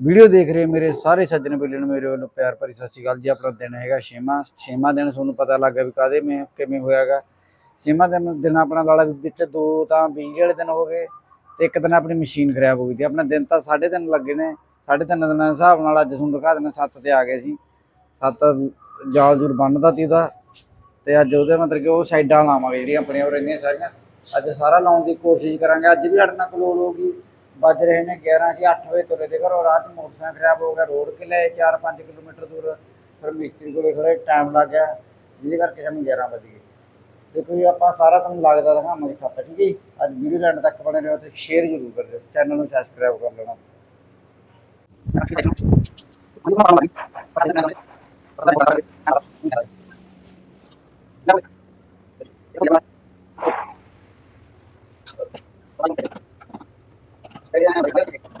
Video ਦੇਖ ਰਹੇ ਮੇਰੇ ਸਾਰੇ ਸੱਜਣ ਬੇਲੇ ਨੂੰ, ਮੇਰੇ ਵੱਲੋਂ ਪਿਆਰ ਭਰੀ ਸਤਿ ਸ਼੍ਰੀ ਅਕਾਲ ਜੀ। ਆਪਣਾ ਦਿਨ ਹੈਗਾ ਛੇਵਾਂ ਛੇਵਾਂ ਦਿਨ ਤੁਹਾਨੂੰ ਪਤਾ ਲੱਗਾ ਵੀ ਕਾਦੇ ਮੈਂ, ਕਿਵੇਂ ਹੋਇਆਗਾ। ਛੇਵਾਂ ਦਿਨ ਦਿਨ ਆਪਣਾ ਲਾਲਾ ਵੀ ਵਿੱਚ ਦੋ ਤਾਂ ਬਿਜਲੀ ਵਾਲੇ ਦਿਨ ਹੋ ਗਏ ਤੇ ਇੱਕ ਦਿਨ ਆਪਣੀ ਮਸ਼ੀਨ ਖਰਾਬ ਹੋ ਗਈ ਤੇ ਆਪਣਾ ਦਿਨ ਤਾਂ ਸਾਢੇ ਤਿੰਨ ਲੱਗੇ ਨੇ, ਸਾਢੇ ਤਿੰਨ ਦਿਨਾਂ ਦੇ ਹਿਸਾਬ ਨਾਲ ਅੱਜ ਤੁਹਾਨੂੰ ਦਿਖਾ ਦਿੰਦੇ ਸੱਤ ਤੇ ਆ ਗਏ ਸੀ। ਸੱਤ ਜਾਲ ਜੂਰ ਬੰਨਦਾ ਤੀ ਉਹਦਾ ਤੇ ਅੱਜ ਉਹਦੇ ਮਤਲਬ ਕਿ ਉਹ ਸਾਈਡਾਂ ਲਾਵਾਂਗੇ ਜਿਹੜੀਆਂ ਆਪਣੀਆਂ ਉਹ ਰਹਿੰਦੀਆਂ ਸਾਰੀਆਂ। ਅੱਜ ਸਾਰਾ ਲਾਉਣ ਦੀ ਕੋਸ਼ਿਸ਼ ਕਰਾਂਗੇ। ਅੱਜ ਵੀ ਸਾਡੇ ਨਾਲ ਕਲੋਲ ਹੋ ਗਈ। ਵੱਜ ਰਹੇ ਨੇ 11 ਸੀ 8 ਵਜੇ ਤੁਰੇ ਦੇ ਘਰੋਂ। ਰਾਤ ਮੋਟਰਸਾਈਕਲ ਖਰਾਬ ਹੋ ਗਿਆ, ਰੋਡ ਕੇ 4-5 ਕਿਲੋਮੀਟਰ ਦੂਰ। ਫਿਰ ਮਿਸਤਰੀ ਕੋਲੇ ਖੜੇ ਟਾਈਮ ਲੱਗ ਗਿਆ, ਜਿਹਦੇ ਕਰਕੇ ਸਾਨੂੰ 11 ਵਜ ਗਏ। ਦੇਖੋ ਜੀ, ਆਪਾਂ ਸਾਰਾ ਤੁਹਾਨੂੰ ਲੱਗਦਾ ਦਿਖਾਵਾਂਗੇ ਸੱਤ, ਠੀਕ ਹੈ ਜੀ? ਅੱਜ ਵੀਡੀਓ ਲੈਣ ਤੱਕ ਬਣੇ ਰਹੋ ਤੇ ਸ਼ੇਅਰ ਜ਼ਰੂਰ ਕਰ ਦਿਓ ਚੈਨਲ ਨੂੰ ਸਬਸਕ੍ਰਾਈਬ ਕਰ ਲੈਣਾ। Gracias.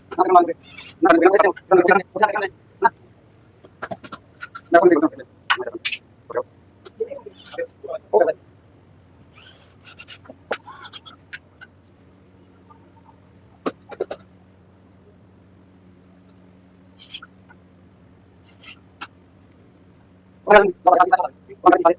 ਪੱਟਾ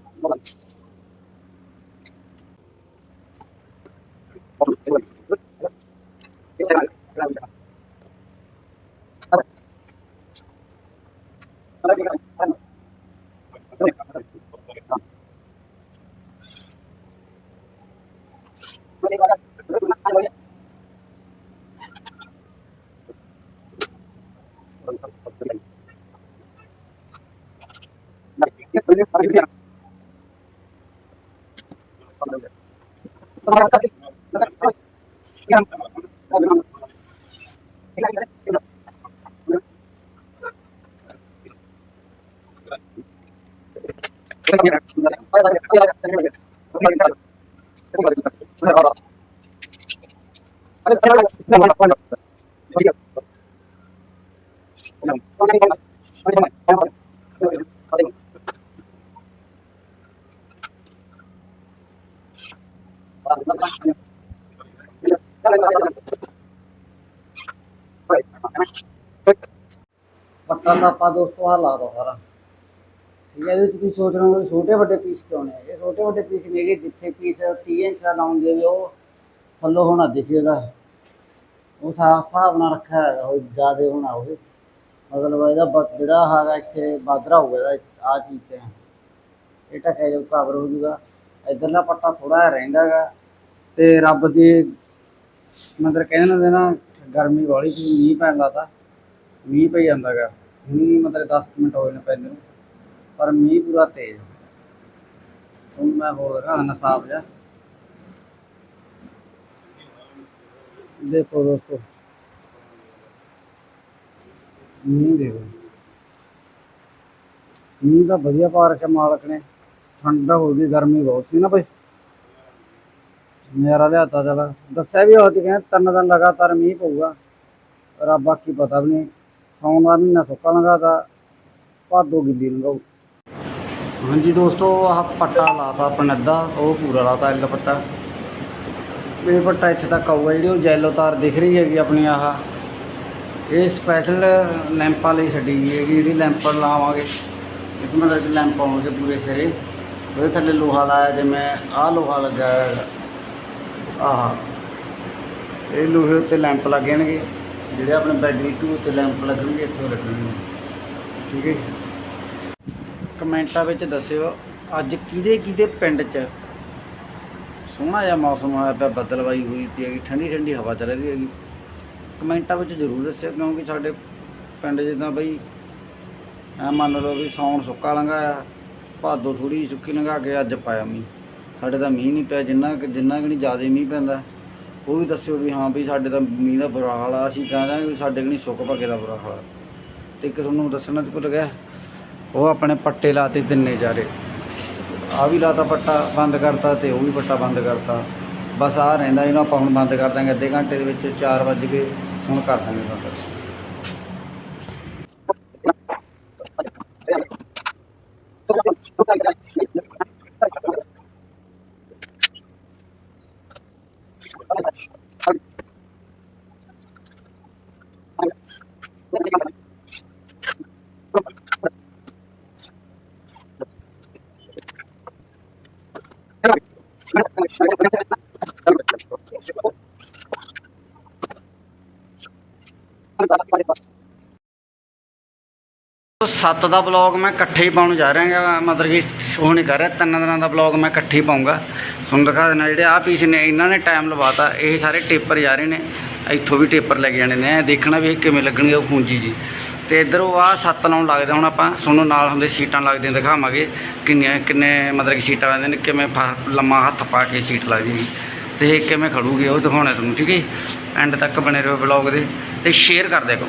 ਦਾ ਆਪਾਂ ਦੋਸਤੋ ਆਹ ਲਾ ਦੋ ਸਾਰਾ ਠੀਕ ਹੈ ਇਹਦੇ ਵਿੱਚ ਤੁਸੀਂ ਸੋਚ ਰਹੇ ਹੋ ਛੋਟੇ ਵੱਡੇ ਪੀਸ ਕਿਉਂ ਨੇ? ਇਹ ਛੋਟੇ ਵੱਡੇ ਪੀਸ ਨੇਗੇ ਜਿੱਥੇ ਪੀਸ 30 ਇੰਚ ਦਾ ਲਾਉਂਗੇ ਵੀ ਉਹ ਥੱਲੋਂ ਹੋਣਾ ਦਿਖੇ ਉਹਦਾ ਉਹ ਸਾਫ਼ ਹਿਸਾਬ ਨਾਲ ਰੱਖਿਆ ਹੈਗਾ, ਉਹ ਜ਼ਿਆਦਾ ਹੋਣਾ ਉਹ ਮਤਲਬ ਇਹਦਾ ਜਿਹੜਾ ਹੈਗਾ ਇੱਥੇ ਬਾਦਰਾ ਹੋਊਗਾ ਇਹਦਾ ਆ ਚੀਜ਼ ਤੇ। ਇਹ ਟਕਿਆ ਜੋ ਕਵਰ ਹੋ ਜੂਗਾ ਇਧਰਲਾ ਪੱਟਾ ਥੋੜਾ ਜਿਹਾ ਰਹਿੰਦਾ ਗਾ ਤੇ ਰੱਬ ਦੀ ਮਤਲਬ ਕਹਿੰਦੇ ਨੇ ਨਾ, ਗਰਮੀ ਵਾਲੀ ਸੀ, ਮੀਂਹ ਪੈਣ ਲੱਗਾ ਮੀਂਹ ਪਈ ਜਾਂਦਾ ਗਾ ਮੀਂਹ ਮਤਲਬ 10 ਕੁ ਮਿੰਟ ਹੋਏ ਨੇ ਪੈਂਦੇ ਨੂੰ। ਪਰ ਮੀਂਹ ਪੂਰਾ ਤੇਜ਼। ਹੁਣ ਮੈਂ ਹੋਰ ਦਿਖਾ ਦਿੰਦਾ ਸਾਫ਼ ਜਿਹਾ। ਦੇਖੋ ਦੋਸਤੋ। ਮੀਂਹ ਦੇਖੋ। ਮੀਂਹ ਦਾ ਵਧੀਆ ਪਾ ਰੱਖਿਆ ਮਾਲਕ ਨੇ। ਠੰਡਾ ਹੋ ਗਈ, ਗਰਮੀ ਬਹੁਤ ਸੀ ਨਾ ਬਈ। ਮੇਰਾ ਲਿਆਤਾ ਚਲ। ਦੱਸਿਆ ਵੀ ਹੋਤੀ ਕਹਿੰਦੇ ਤਿੰਨ ਦਿਨ ਲਗਾਤਾਰ ਮੀਂਹ ਪਊਗਾ। ਰੱਬ ਬਾਕੀ ਪਤਾ ਵੀ ਨਹੀਂ। ਸੌਣ ਦਾ ਮਹੀਨਾ ਸੁੱਕਾ ਲੰਘਾਤਾ। ਭਾਦੋ ਗਿੱਲੀ ਲੰਘਾਉ ਹਾਂਜੀ ਦੋਸਤੋ, ਆਹ ਪੱਟਾ ਲਾਤਾ ਆਪਣਾ ਅੱਧਾ ਉਹ ਪੂਰਾ ਲਾਤਾ ਐਲ ਪੱਟਾ। ਇਹ ਪੱਟਾ ਇੱਥੇ ਤੱਕ ਆਊਗਾ ਜਿਹੜੀ ਉਹ ਜੈਲੋ ਤਾਰ ਦਿਖ ਰਹੀ ਹੈਗੀ ਆਪਣੀ ਆਹ। ਇਹ ਸਪੈਸ਼ਲ ਲੈਂਪਾਂ ਲਈ ਛੱਡੀ ਗਈ ਹੈਗੀ, ਜਿਹੜੀ ਲੈਂਪਾਂ ਲਾਵਾਂਗੇ। ਇੱਕ ਮਤਲਬ ਕਿ ਲੈਂਪ ਆਉਣਗੇ ਪੂਰੇ ਸਿਰੇ। ਉਹਦੇ ਥੱਲੇ ਲੋਹਾ ਲਾਇਆ, ਜਿਵੇਂ ਆਹ ਲੋਹਾ ਲੱਗਾ ਆਹ। ਇਹ ਲੋਹੇ ਉੱਤੇ ਲੈਂਪ ਲੱਗਣਗੇ ਜਿਹੜੇ ਆਪਣੇ ਬੈਟਰੀ ਟੂ ਉੱਤੇ ਲੈਂਪ ਲੱਗਣਗੇ, ਇੱਥੋਂ ਲੱਗਣਗੇ। ਠੀਕ ਹੈ ਕਮੈਂਟਾਂ ਵਿੱਚ ਦੱਸਿਓ, ਅੱਜ ਕਿਹਦੇ ਕਿਹਦੇ ਪਿੰਡ 'ਚ ਸੋਹਣਾ ਜਿਹਾ ਮੌਸਮ ਹੋਇਆ ਪਿਆ, ਬੱਦਲਵਾਈ ਹੋਈ ਪਈ ਹੈਗੀ, ਠੰਡੀ ਠੰਡੀ ਹਵਾ ਚੱਲ ਰਹੀ ਹੈਗੀ। ਕਮੈਂਟਾਂ ਵਿੱਚ ਜ਼ਰੂਰ ਦੱਸਿਓ, ਕਿਉਂਕਿ ਸਾਡੇ ਪਿੰਡ ਜਿੱਦਾਂ ਬਈ, ਐ ਮੰਨ ਲਓ ਵੀ ਸੌਣ ਸੁੱਕਾ ਲੰਘਾਇਆ, ਭਾਦੋ ਥੋੜੀ ਸੁੱਕੀ ਲੰਘਾ ਕੇ ਅੱਜ ਪਾਇਆ ਮੀਂਹ। ਸਾਡੇ ਤਾਂ ਮੀਂਹ ਨਹੀਂ ਪਿਆ, ਜਿੰਨਾ ਕੁ- ਜਿੰਨਾ ਕਿ ਨਹੀਂ ਜ਼ਿਆਦਾ ਮੀਂਹ ਪੈਂਦਾ। ਉਹ ਵੀ ਦੱਸਿਓ ਵੀ ਹਾਂ ਵੀ ਸਾਡੇ ਤਾਂ ਮੀਂਹ ਦਾ ਬੁਰਾ ਹਾਲ ਆ, ਅਸੀਂ ਕਹਿੰਦੇ ਵੀ ਸਾਡੇ ਕਿ ਨਹੀਂ ਸੁੱਕ ਭੱਗੇ ਦਾ ਬੁਰਾ ਹਾਲ। ਆ। ਤੇ ਇੱਕ ਤੁਹਾਨੂੰ ਦੱਸਣਾ ਤੇ ਭੁੱਲ ਗਿਆ ਉਹ ਆਪਣੇ ਪੱਟੇ ਲਾਤੇ ਤਿੰਨੇ ਚਾਰੇ ਆ ਵੀ ਲਾਤਾ ਪੱਟਾ ਬੰਦ ਕਰਤਾ ਤੇ ਉਹ ਵੀ ਪੱਟਾ ਬੰਦ ਕਰਤਾ। ਬਸ ਆ ਰਹਿੰਦਾ ਇਹਨੂੰ ਆਪਾਂ ਹੁਣ ਬੰਦ ਕਰ ਦਾਂਗੇ, ਅੱਧੇ ਘੰਟੇ ਦੇ ਵਿੱਚ 4 ਵੱਜ ਕੇ ਹੁਣ ਕਰ ਦਾਂਗੇ ਬੰਦ। ਸੱਤ ਦਾ ਬਲੌਗ ਮੈਂ ਇਕੱਠੇ ਹੀ ਪਾਉਣ ਜਾ ਰਿਹਾ ਹਾਂ ਮਤਲਬ ਕਿ ਉਹ ਨਹੀਂ ਕਰ ਰਿਹਾ। ਤਿੰਨ ਦਿਨਾਂ ਦਾ ਬਲੌਗ ਮੈਂ ਇਕੱਠੇ ਹੀ ਪਾਉਂਗਾ ਤੁਹਾਨੂੰ ਦਿਖਾ ਦੇਣਾ ਜਿਹੜੇ ਆਹ ਪੀਸ ਨੇ, ਇਹਨਾਂ ਨੇ ਟਾਈਮ ਲਵਾਤਾ। ਇਹ ਸਾਰੇ ਟੇਪਰ ਜਾ ਰਹੇ ਨੇ। ਇੱਥੋਂ ਵੀ ਟੇਪਰ ਲੈ ਕੇ ਜਾਣੇ ਨੇ। ਦੇਖਣਾ ਵੀ ਇਹ ਕਿਵੇਂ ਲੱਗਣਗੇ ਉਹ ਪੂੰਜੀ ਜੀ। ਤੇ ਇਧਰੋਂ ਆ ਸੱਤ ਲਾਉਣ ਲੱਗਦੇ ਹੁਣ ਆਪਾਂ, ਤੁਹਾਨੂੰ ਨਾਲ ਹੁੰਦੇ ਸੀਟਾਂ ਲੱਗਦੀਆਂ ਦਿਖਾਵਾਂਗੇ, ਕਿੰਨੀਆਂ, ਕਿੰਨੇ ਮਤਲਬ ਕਿ ਸੀਟਾਂ ਲੱਗਦੀਆਂ ਨੇ, ਕਿਵੇਂ ਲੰਮਾ ਹੱਥ ਪਾ ਕੇ ਸੀਟ ਲੱਗਦੀ ਹੈ ਤੇ ਇਹ ਕਿਵੇਂ ਖੜੂਗੀ ਉਹ ਦਿਖਾਉਣਾ ਤੁਹਾਨੂੰ, ਠੀਕ ਹੈ ਐਂਡ ਤੱਕ ਬਣੇ ਰਹੋ ਬਲੌਗ ਦੇ, ਤੇ ਸ਼ੇਅਰ ਕਰ ਦਿਆ ਕਰੋ।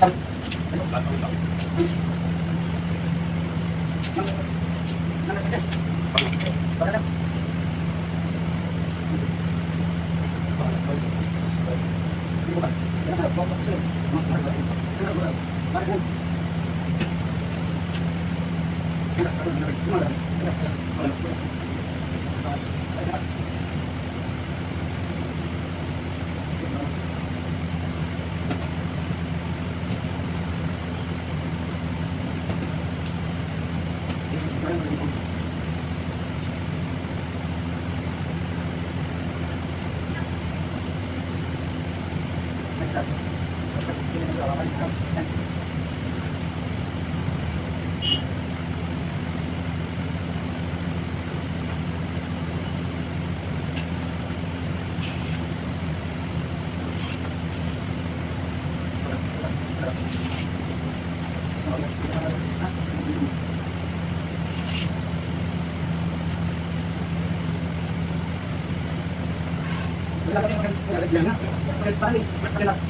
Thank you. bigla na. Balik, balik, balik.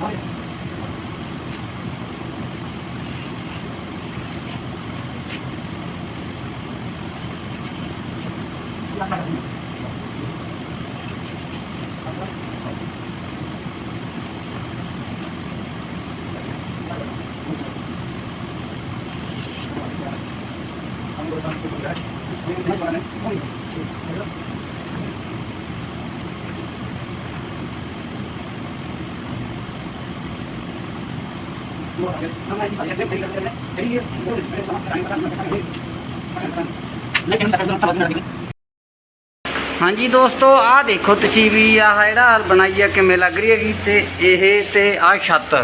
Oh, yeah. ਹਾਂਜੀ ਦੋਸਤੋ, ਆਹ ਦੇਖੋ ਤੁਸੀਂ ਵੀ ਆਹ ਜਿਹੜਾ ਹਾਲ ਬਣਾਈ ਆ, ਕਿਵੇਂ ਲੱਗ ਰਹੀ ਹੈਗੀ ਤੇ ਇਹ ਤੇ ਆਹ ਛੱਤ।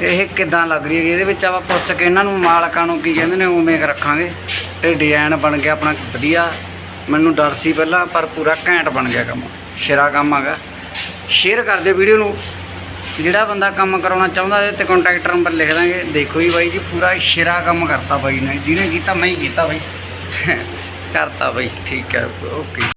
ਇਹ ਕਿਦਾਂ ਲੱਗ ਰਹੀ ਹੈਗੀ? ਇਹਦੇ ਵਿੱਚ ਆਪਾਂ ਪੁੱਛ ਕੇ ਇਹਨਾਂ ਨੂੰ ਮਾਲਕਾਂ ਨੂੰ ਕੀ ਕਹਿੰਦੇ ਨੇ, ਉਵੇਂ ਕੁ ਰੱਖਾਂਗੇ। ਤੇ ਡਿਜ਼ਾਈਨ ਬਣ ਗਿਆ ਆਪਣਾ ਵਧੀਆ। ਮੈਨੂੰ ਡਰ ਸੀ ਪਹਿਲਾਂ, ਪਰ ਪੂਰਾ ਘੈਂਟ ਬਣ ਗਿਆ ਕੰਮ। ਸ਼ੇਰਾ ਕੰਮ ਹੈਗਾ। ਸ਼ੇਅਰ ਕਰ ਦਿਓ ਵੀਡੀਓ ਨੂੰ। ਜਿਹੜਾ ਬੰਦਾ ਕੰਮ ਕਰਾਉਣਾ ਚਾਹੁੰਦਾ ਇਹਦੇ ਤੇ ਕੰਟੈਕਟ ਨੰਬਰ ਲਿਖ ਦਾਂਗੇ। ਦੇਖੋ ਜੀ ਬਾਈ ਜੀ, ਪੂਰਾ ਸ਼ੇਰਾ ਕੰਮ ਕਰਤਾ ਬਾਈ ਨੇ। ਜਿਹਨੇ ਕੀਤਾ, ਮੈਂ ਹੀ ਕੀਤਾ ਬਾਈ। ਕਰਤਾ ਬਾਈ, ਠੀਕ ਹੈ, ਓਕੇ।